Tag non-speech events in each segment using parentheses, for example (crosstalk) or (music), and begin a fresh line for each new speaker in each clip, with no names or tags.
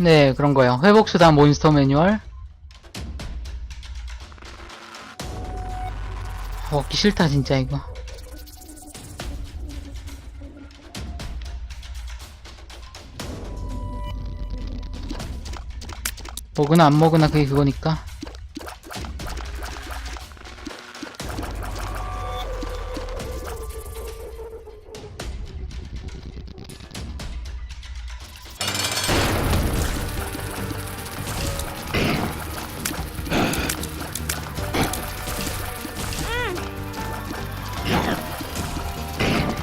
네, 그런 거요. 회복 수단 몬스터 매뉴얼. 먹기 싫다, 진짜, 이거. 먹으나 안 먹으나 그게 그거니까.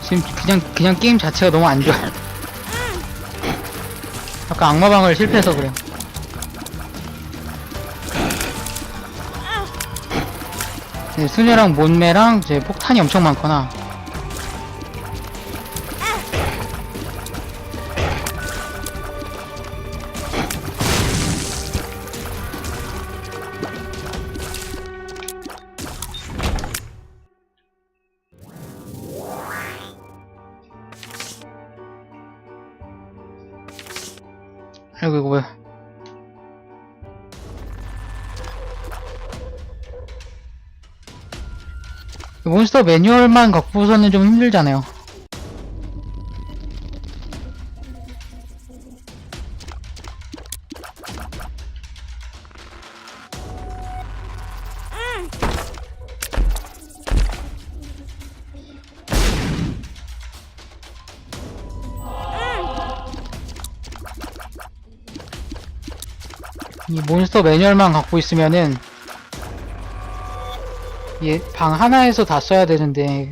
지금 그냥 그냥 게임 자체가 너무 안 좋아. 아까 악마방을 실패해서 그래요. 네, 수녀랑 몬매랑 이제 폭탄이 엄청 많거나 아이고 이거 뭐야. 몬스터 매뉴얼만 갖고서는 좀 힘들잖아요 이 몬스터 매뉴얼만 갖고 있으면은 얘 방 하나에서 다 써야 되는데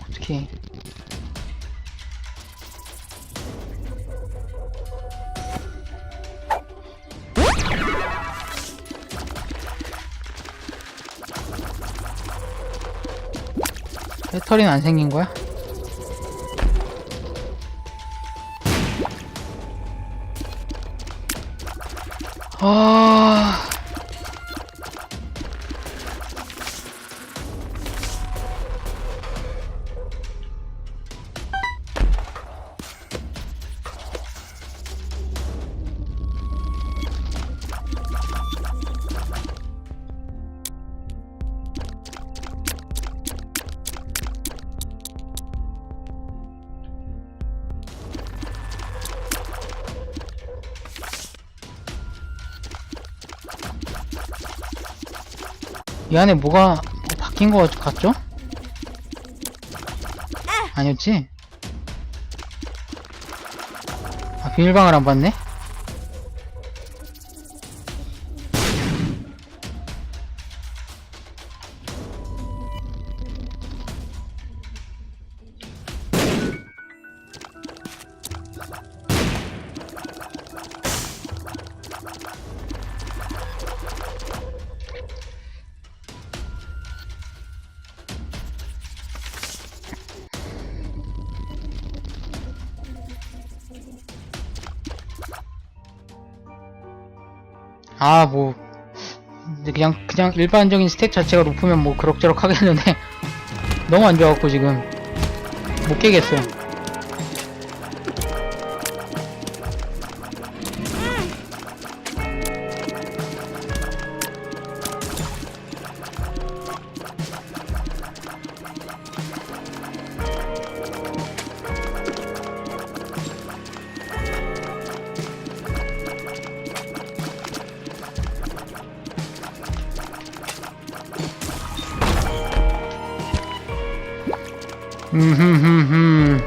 어떻게 배터리는 안 생긴 거야? 아 이 안에 뭐가 뭐 바뀐 거 같죠? 아니었지? 아, 비밀방을 안 봤네? 아, 뭐, 근데 그냥, 그냥 일반적인 스택 자체가 높으면 뭐 그럭저럭 하겠는데, (laughs) 너무 안 좋아갖고 지금, 못 깨겠어요. 음흠흠흠.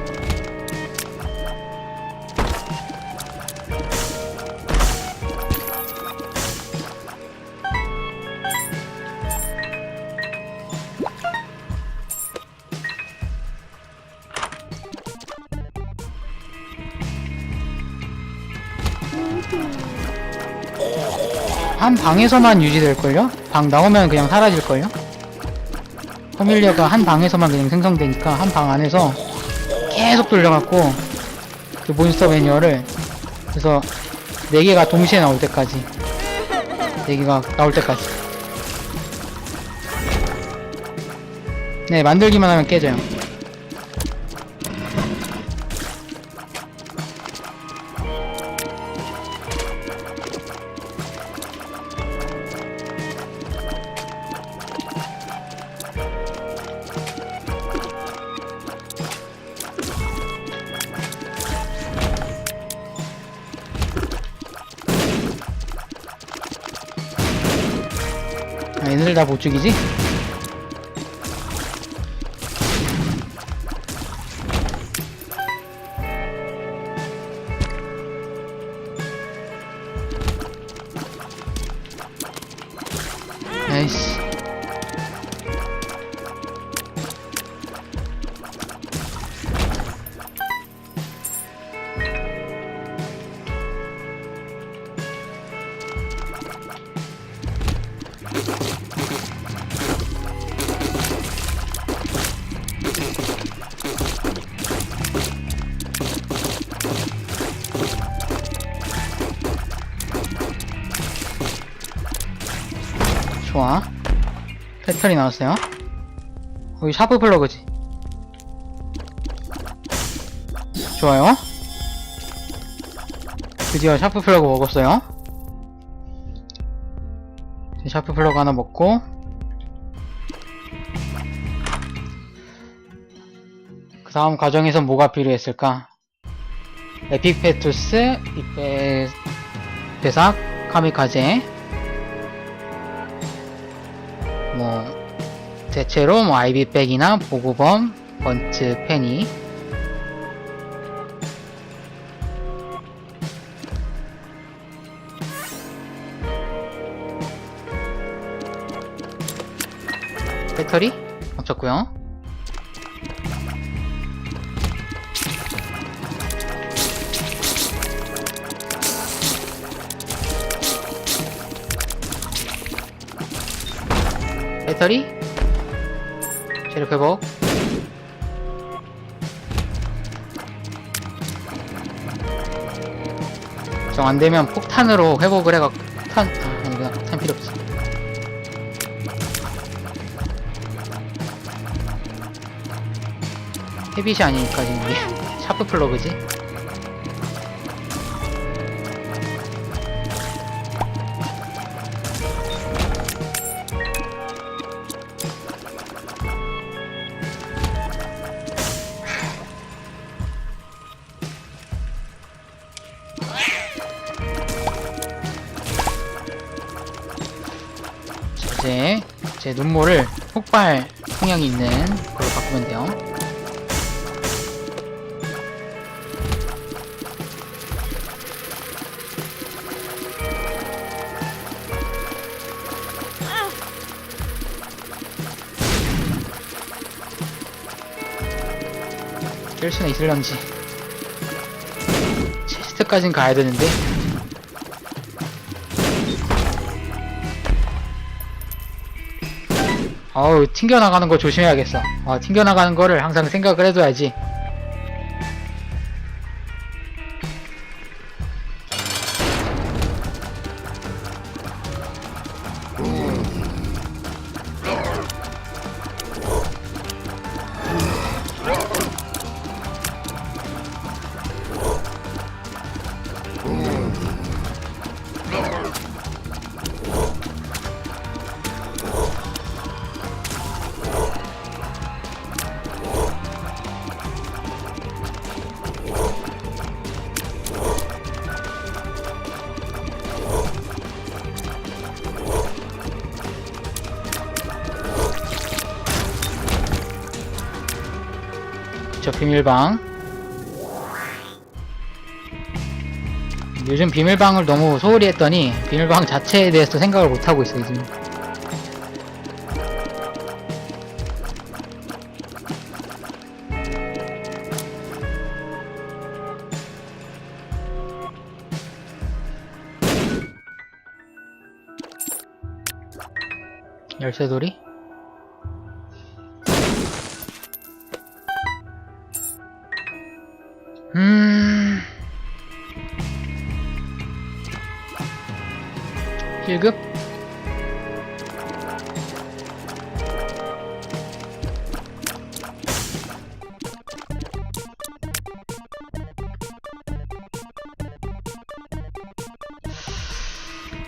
한 방에서만 유지될걸요? 방 나오면 그냥 사라질걸요? 퍼밀리아가 한 방에서만 그냥 생성되니까 한 방 안에서 계속 돌려갖고 그 몬스터 매뉴얼을 그래서 4개가 동시에 나올 때까지. 4개가 나올 때까지. 네 만들기만 하면 깨져요 다 보축이지? 패턴이 나왔어요? 여기 샤프 플러그지. 좋아요. 드디어 샤프 플러그 먹었어요. 샤프 플러그 하나 먹고. 그 다음 과정에서 뭐가 필요했을까? 에픽페투스 이페 배삭 카미카제 대체로 뭐 아이비백이나 보고범, 번트, 페니 배터리? 맞췄고요. 배터리 체력 회복. 정 안되면 폭탄으로 회복을 해갖고 폭탄 아 아니구나 폭탄 필요 없어. 헤빗이 아니니까 지금 이게 (laughs) 샤프 플러그지 제제 눈물을 폭발 성향이 있는 걸로 바꾸면 돼요. 깰 수는 있을런지 체스트까진 가야 되는데 어우 튕겨나가는 거 조심해야겠어. 어, 튕겨나가는 거를 항상 생각을 해둬야지 비밀방 요즘 비밀방을 너무 소홀히 했더니 비밀방 자체에 대해서 생각을 못하고 있어요 지금 열쇠돌이?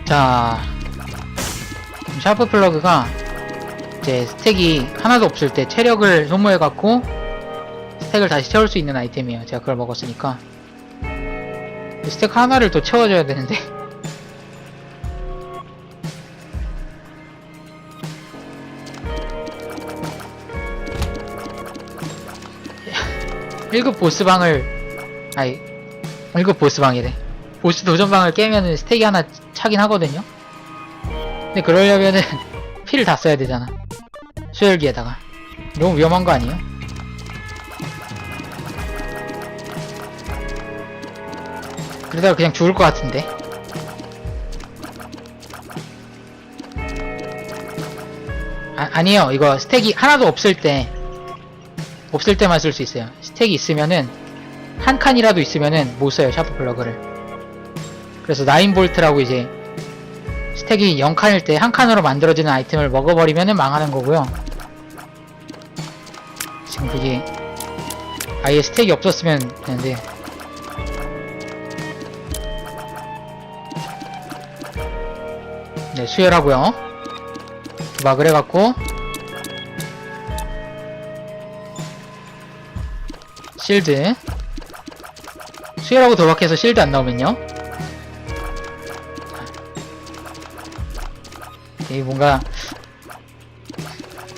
자 샤프 플러그가 이제 스택이 하나도 없을 때 체력을 소모해갖고 스택을 다시 채울 수 있는 아이템이에요. 제가 그걸 먹었으니까. 스택 하나를 또 채워줘야 되는데. (laughs) 1급 보스방을 아이 1급 보스방이래. 보스 도전방을 깨면은 스택이 하나 차긴 하거든요. 근데 그러려면은 (laughs) 피를 다 써야 되잖아. 수혈기에다가. 너무 위험한 거 아니에요? 그러다가 그냥 죽을 것 같은데. 아, 아니에요. 이거 스택이 하나도 없을 때 없을 때만 쓸 수 있어요. 스택이 있으면은 한 칸이라도 있으면은 못 써요 샤프 플러그를 그래서 9볼트라고 이제 스택이 0칸일 때 한 칸으로 만들어지는 아이템을 먹어버리면은 망하는 거고요. 지금 그게 아예 스택이 없었으면 되는데. 네 수혈하고요. 도박을 해갖고 실드. 수혈하고 도박해서 실드 안 나오면요 이 뭔가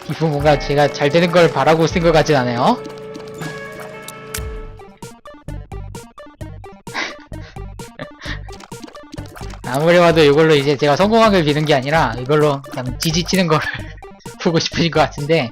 이분 뭔가 제가 잘 되는 걸 바라고 쓴 것 같진 않아요. (laughs) 아무리 봐도 이걸로 이제 제가 성공하길 비는 게 아니라 이걸로 그냥 지지치는 걸 (laughs) 보고 싶으신 것 같은데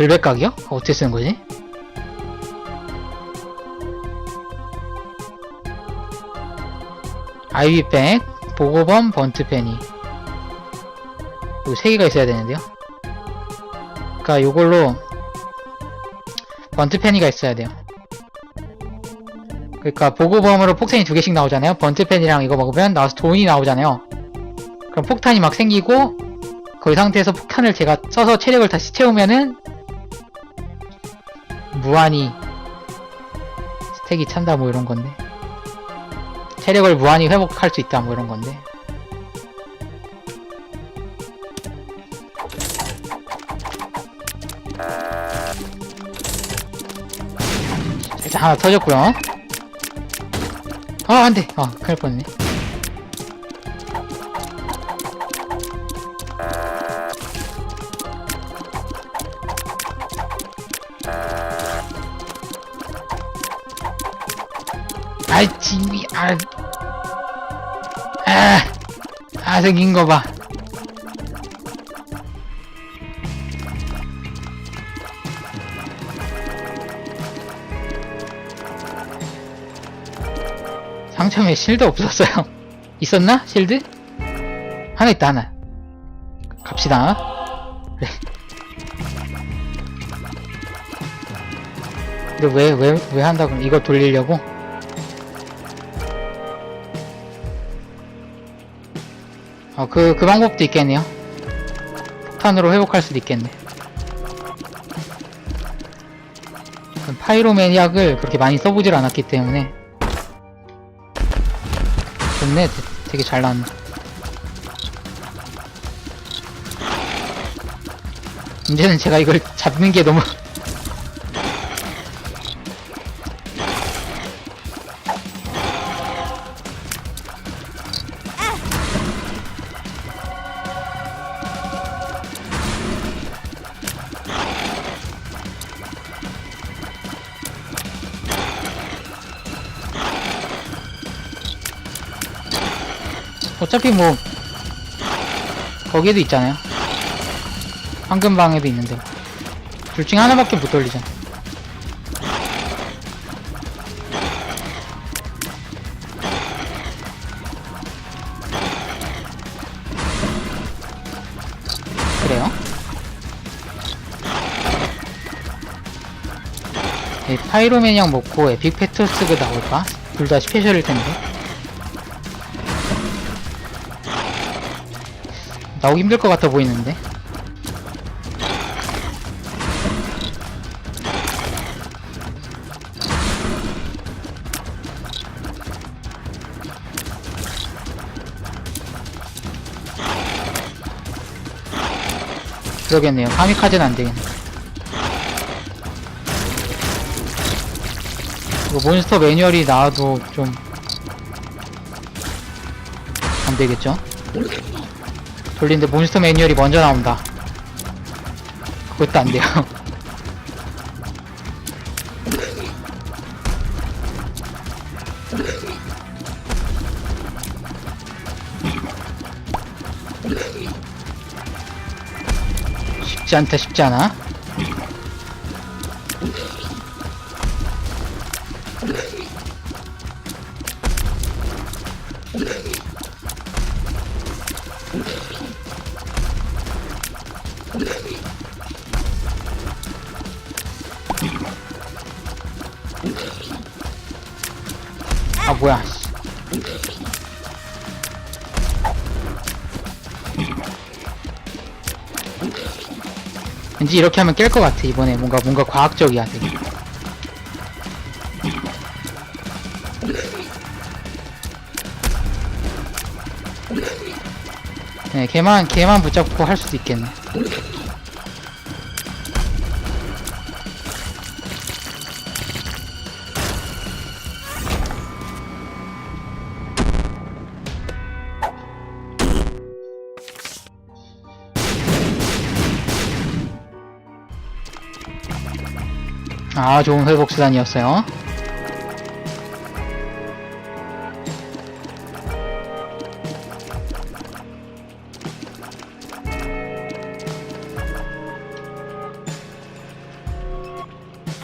불백각이요? 어떻게 쓰는 거지? 아이비백, 보고범, 번트페니. 요세 개가 있어야 되는데요. 그니까 요걸로 번트페니가 있어야 돼요. 그러니까 보고범으로 폭탄이 두 개씩 나오잖아요. 번트펜이랑 이거 먹으면 나와서 돈이 나오잖아요. 그럼 폭탄이 막 생기고 그 상태에서 폭탄을 제가 써서 체력을 다시 채우면은 무한히 스택이 찬다 뭐 이런 건데. 체력을 무한히 회복할 수 있다 뭐 이런 건데. 일단 하나 터졌고요. 어 안돼. 어 큰일 뻔했네 아이 지미 아, 아, 아 생긴 거 봐. 상점에 실드 없었어요. (laughs) 있었나? 실드? 하나 있다 하나. 갑시다. 그래. 근데 왜, 왜, 왜 한다고? 이거 돌리려고? 어, 그, 그 방법도 있겠네요. 폭탄으로 회복할 수도 있겠네. 파이로매니악을 그렇게 많이 써보질 않았기 때문에. 좋네. 되- 되게 잘 나왔네. 문제는 제가 이걸 (laughs) 잡는 게 너무. 어차피 뭐 거기에도 있잖아요 황금방에도 있는데 둘 중에 하나밖에 못 돌리잖아 그래요? 네, 파이로매니악 먹고 에픽 페토스가 나올까? 둘 다 스페셜일 텐데 나오기 힘들 것 같아 보이는데. 그러겠네요. 파미카제는 안되겠네. 이거 몬스터 매뉴얼이 나와도 좀 안되겠죠? 돌리는데 몬스터 매뉴얼이 먼저 나온다. 그것도 안 돼요. (laughs) 쉽지 않다, 쉽지 않아. 아, 뭐야. 씨. 왠지 이렇게 하면 깰 것 같아, 이번에. 뭔가, 뭔가 과학적이야, 되게. 네, 걔만, 걔만 붙잡고 할 수도 있겠네. 아, 좋은 회복 수단이었어요.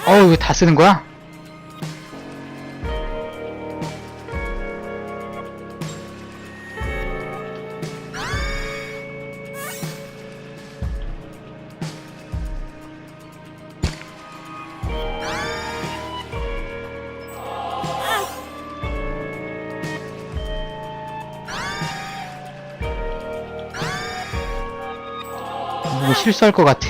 어우, 이거 다 쓰는 거야? 실수할 것 같아.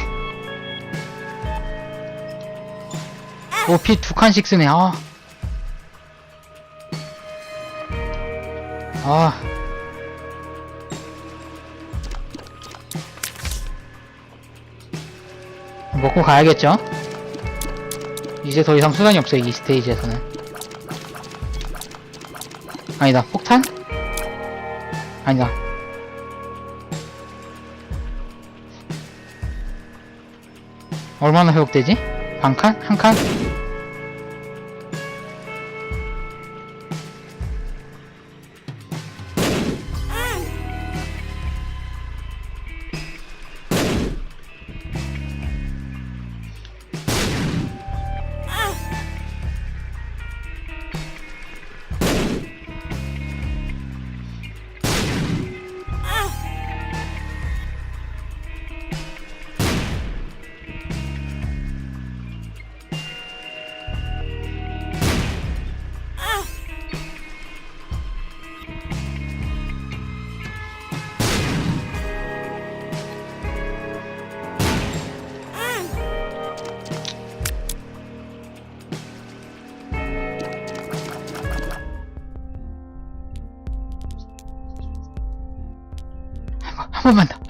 오, 피 두 칸씩 쓰네, 아. 아. 먹고 가야겠죠? 이제 더 이상 수단이 없어요, 이 스테이지에서는. 아니다, 폭탄? 아니다. 얼마나 회복되지? 반 칸? 한 칸?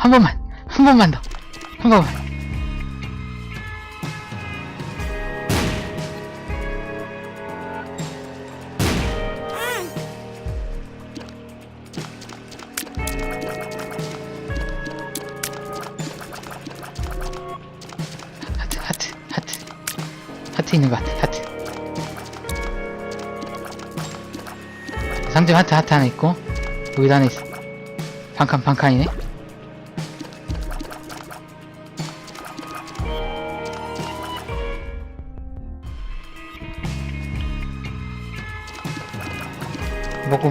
한 번만, 한 번만 더, 한 번만. 하트, 하트, 하트. 하트 있는 것 같아, 하트. 상점 하트, 하트 하나 있고, 여기도 하나 있어. 반칸, 반칸이네.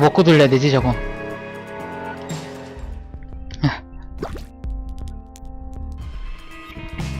먹고 돌려야 되지 저거